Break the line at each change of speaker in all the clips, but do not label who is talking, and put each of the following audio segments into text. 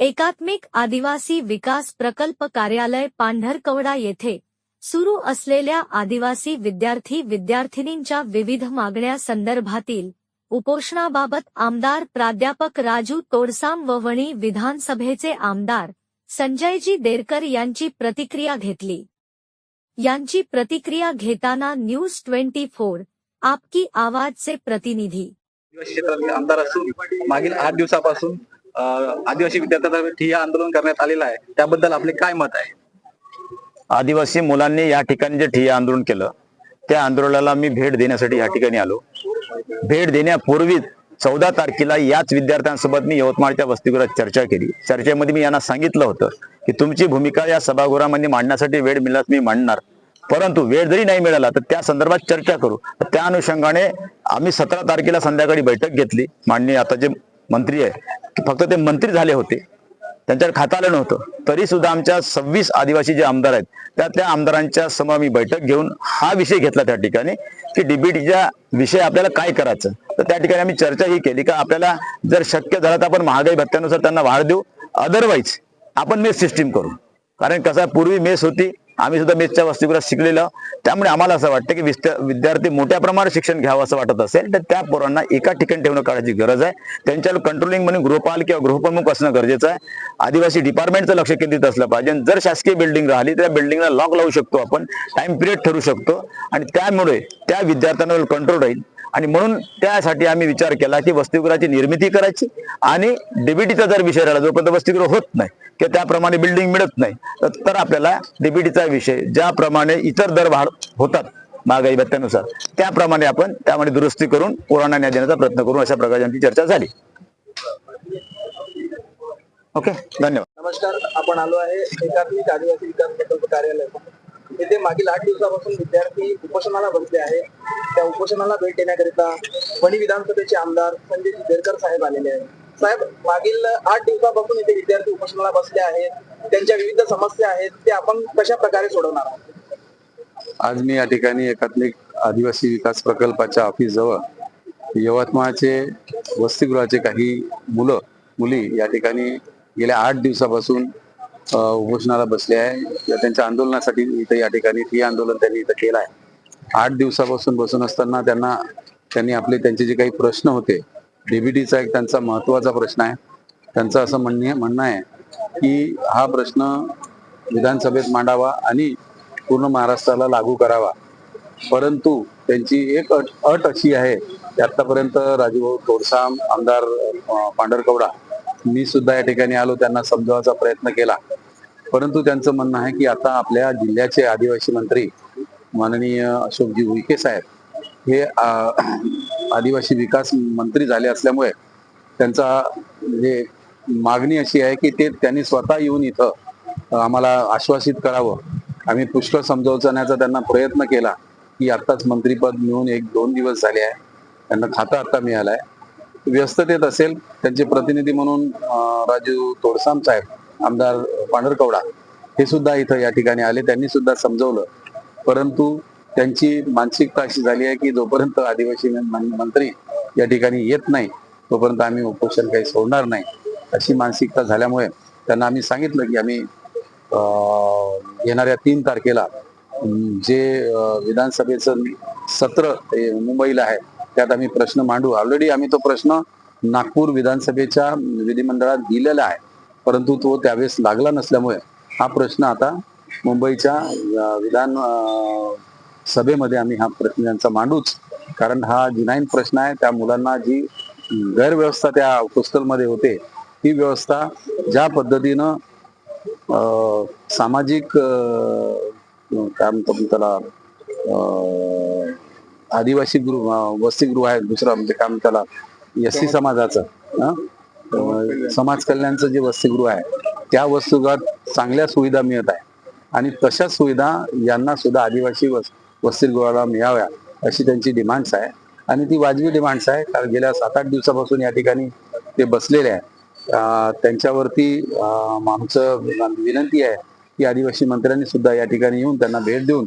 एकात्मिक आदिवासी विकास प्रकल्प कार्यालय पांढरकवडा येथे सुरू असलेल्या आदिवासी विद्यार्थी विद्यार्थिनींच्या विविध मागण्या संदर्भातील उपोषणाबाबत आमदार प्राध्यापक राजू तोडसाम व वणी विधानसभेचे आमदार संजयजी देरकर यांची प्रतिक्रिया घेतली. यांची प्रतिक्रिया घेताना न्यूज ट्वेंटी फोर आपकी आवाजचे प्रतिनिधी.
आमदार असून मागील आठ दिवसापासून आदिवासी विद्यार्थ्यांचा हे आंदोलन करण्यात आलेलं आहे. त्याबद्दल आपले काय मत आहे?
आदिवासी मुलांनी या ठिकाणी जे ठिय्या आंदोलन केलं त्या आंदोलनाला मी भेट देण्यासाठी या ठिकाणी आलो. भेट देण्यापूर्वीच चौदा तारखेला याच विद्यार्थ्यांसोबत मी यवतमाळच्या वसतिगृहात चर्चा केली. चर्चेमध्ये मी यांना सांगितलं होतं की तुमची भूमिका या सभागृहामध्ये मांडण्यासाठी वेळ मिळाल्यास मी मांडणार. परंतु वेळ जरी नाही मिळाला तर त्या संदर्भात चर्चा करू. त्या अनुषंगाने आम्ही सतरा तारखेला संध्याकाळी बैठक घेतली. माननीय आता जे मंत्री आहे. फक्त ते मंत्री झाले होते. त्यांच्यावर खाता आलं नव्हतं. तरी सुद्धा आमच्या सव्वीस आदिवासी जे आमदार आहेत त्या त्या आमदारांच्या समोर आम्ही बैठक घेऊन हा विषय घेतला त्या ठिकाणी की डीबीटीच्या विषय आपल्याला काय करायचं? तर त्या ठिकाणी आम्ही चर्चा ही केली का आपल्याला जर शक्य झालं तर आपण महागाई भत्त्यानुसार त्यांना वाढ देऊ. अदरवाईज आपण मेस सिस्टीम करू. कारण कसं पूर्वी मेस होती आम्ही सुद्धा मेसच्या वसतिगृहात शिकलेलो. त्यामुळे आम्हाला असं वाटतं की विद्यार्थी मोठ्या प्रमाणात शिक्षण घ्यावं असं वाटत असेल तर त्या पोरांना एका ठिकाणी ठेवणं काढायची गरज आहे. त्यांच्यावर कंट्रोलिंग म्हणून गृहपाल किंवा गृहप्रमुख असणं गरजेचं आहे. आदिवासी डिपार्टमेंटचं लक्ष केंद्रित असलं पाहिजे. जर शासकीय बिल्डिंग राहिली तर त्या बिल्डिंगला लॉक लावू शकतो आपण. टाइम पिरियड ठरू शकतो. आणि त्यामुळे त्या विद्यार्थ्यांवर कंट्रोल राहील. आणि म्हणून त्यासाठी आम्ही विचार केला की वसतिगृहाची निर्मिती करायची आणि डीबीटीचा जर विषय राहिला जोपर्यंत वसतिगृह होत नाही किंवा त्याप्रमाणे बिल्डिंग मिळत नाही तर- आपल्याला डीबीटीचा विषय ज्याप्रमाणे इतर दर वाढ होतात महागाई भत्त्यानुसार त्याप्रमाणे आपण त्यामध्ये दुरुस्ती करून कोरोना न्याय देण्याचा प्रयत्न करू अशा प्रकारे आमची चर्चा झाली. ओके धन्यवाद.
नमस्कार आपण आलो आहे एकात्मिक आदिवासी विकास प्रकल्प कार्यालय तिथे मागील आठ दिवसापासून विद्यार्थी उपोषणाला बसले आहेत त्या उपोषणाला भेट देण्याकरिता वणी विधानसभेचे आमदार संजय देरकर साहेब आलेले आहेत. साहेब मागील आठ दिवसापासून इथे विद्यार्थी उपोषणाला बसले आहेत त्यांच्या विविध समस्या आहेत ते आपण कशा प्रकारे सोडवणार आहोत?
आज मी या ठिकाणी एकात्मिक आदिवासी विकास प्रकल्पाच्या ऑफिस जवळ यवतमाळचे वसतिगृहाचे काही मुलं मुली या ठिकाणी गेल्या आठ दिवसापासून उपोषणाला बसले आहे. त्यांच्या आंदोलनासाठी इथे या ठिकाणी ठिय्या आंदोलन त्यांनी इथं केलं आहे. आठ दिवसापासून बसून असताना त्यांना त्यांनी आपले त्यांचे जे काही प्रश्न होते डीबीटीचा एक त्यांचा महत्त्वाचा प्रश्न आहे. त्यांचं असं म्हणणे म्हणणं आहे की हा प्रश्न विधानसभेत मांडावा आणि पूर्ण महाराष्ट्राला लागू करावा. परंतु त्यांची एक अट अट अशी आहे की आतापर्यंत राजूभाऊ तोडसाम आमदार पांढरकवडा मी सुद्धा या ठिकाणी आलो त्यांना समजवायचा प्रयत्न केला. परंतु त्यांचं म्हणणं आहे की आता आपल्या जिल्ह्याचे आदिवासी मंत्री माननीय अशोकजी उईके साहेब हे आदिवासी विकास मंत्री झाले असल्यामुळे त्यांचा जे मागणी अशी आहे की ते त्यांनी स्वतः येऊन इथं आम्हाला आश्वासित करावं. आम्ही पुष्कळ समजवण्याचा त्यांना प्रयत्न केला की आत्ताच मंत्रीपद मिळून एक दोन दिवस झाले आहे. त्यांना खातं आता मिळालं आहे. व्यस्ततेत असेल त्यांचे प्रतिनिधी म्हणून राजू तोडसाम साहेब आमदार पांढरकवडा हे सुद्धा इथं या ठिकाणी आले. त्यांनी सुद्धा समजवलं. परंतु त्यांची मानसिकता अशी झाली आहे की जोपर्यंत आदिवासी मंत्री या ठिकाणी येत नाही तोपर्यंत आम्ही उपोषण काही सोडणार नाही अशी मानसिकता झाल्यामुळे त्यांना आम्ही सांगितलं की आम्ही येणाऱ्या तीन तारखेला जे विधानसभेचं सत्र मुंबईला आहे त्यात आम्ही प्रश्न मांडू. ऑलरेडी आम्ही तो प्रश्न नागपूर विधानसभेच्या विधिमंडळात दिलेला आहे. परंतु तो त्यावेळेस लागला नसल्यामुळे हा प्रश्न आता मुंबईच्या विधान सभेमध्ये आम्ही हा प्रश्न यांचा मांडूच. कारण हा जिनाईन प्रश्न आहे. त्या मुलांना जी गैरव्यवस्था त्या हॉस्टेलमध्ये होते ती व्यवस्था ज्या पद्धतीनं अं, सामाजिक काय म्हणतो त्याला आदिवासी गृह वसतिगृह आहे दुसरं म्हणजे काय म्हणतो त्याला एस सी समाजाचं समाज कल्याणचं जे वसतिगृह आहे त्या वसतिगृहात चांगल्या सुविधा मिळत आहे. आणि तशाच सुविधा यांना सुद्धा आदिवासी वस वसतिगृहाला मिळाव्या अशी त्यांची डिमांड्स आहे. आणि ती वाजवी डिमांड्स आहे कारण गेल्या सात आठ दिवसापासून या ठिकाणी ते बसलेले आहे त्यांच्यावरती आमचं विनंती आहे की आदिवासी मंत्र्यांनी सुद्धा या ठिकाणी येऊन त्यांना भेट देऊन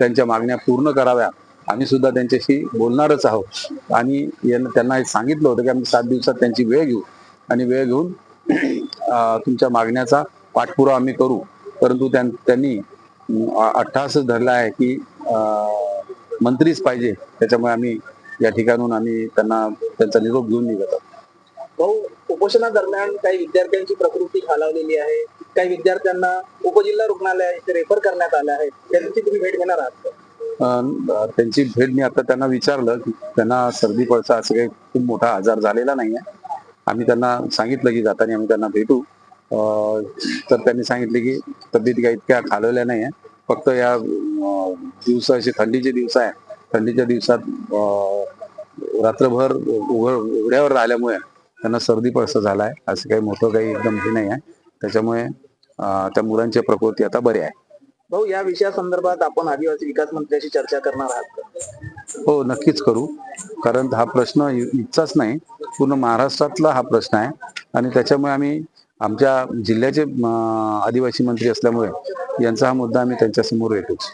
त्यांच्या मागण्या पूर्ण कराव्या. आम्ही सुद्धा त्यांच्याशी बोलणारच आहोत. आणि त्यांना सांगितलं होतं की आम्ही सात दिवसात त्यांची वेळ घेऊ. आणि वेळ घेऊन तुमच्या मागण्याचा पाठपुरावा आम्ही करू. परंतु त्यांनी अठ्ठास धरला आहे की अं, मंत्रीच पाहिजे. त्याच्यामुळे आम्ही या ठिकाणून आम्ही त्यांना त्यांचा निरोप घेऊन निघत आहोत
भाऊ उपोषणादरम्यान काही विद्यार्थ्यांची प्रकृती खालावलेली आहे. काही विद्यार्थ्यांना उपजिल्हा रुग्णालय इथे रेफर करण्यात आले आहे. त्यांची तुम्ही भेट घेणार आहात
त्यांची भेट मी आता त्यांना विचारलं की त्यांना सर्दी पळसा असं काही खूप मोठा आजार झालेला नाहीये. आम्ही त्यांना सांगितलं की जाताना आम्ही त्यांना भेटू. अं, तर त्यांनी सांगितले की तब्येत काही इतक्या खालवल्या नाहीये. फक्त या दिवस असे थंडीचे दिवस आहे. थंडीच्या दिवसात रात्रभर उघड उघड्यावर राहिल्यामुळे त्यांना सर्दी पडसा झालाय. असं काही मोठं काही एकदम हे नाही आहे त्याच्यामुळे त्या मुलांची प्रकृती आता बरी आहे.
भाऊ या विषयासंदर्भात आपण आदिवासी विकास मंत्र्याशी चर्चा करणार आहात?
हो नक्कीच करू. कारण हा प्रश्न इ- इथचाच नाही पूर्ण महाराष्ट्रातला हा प्रश्न आहे. आणि त्याच्यामुळे आम्ही आमच्या जिल्ह्याचे आदिवासी मंत्री असल्यामुळे यांचा हा मुद्दा आम्ही त्यांच्यासमोर येतोच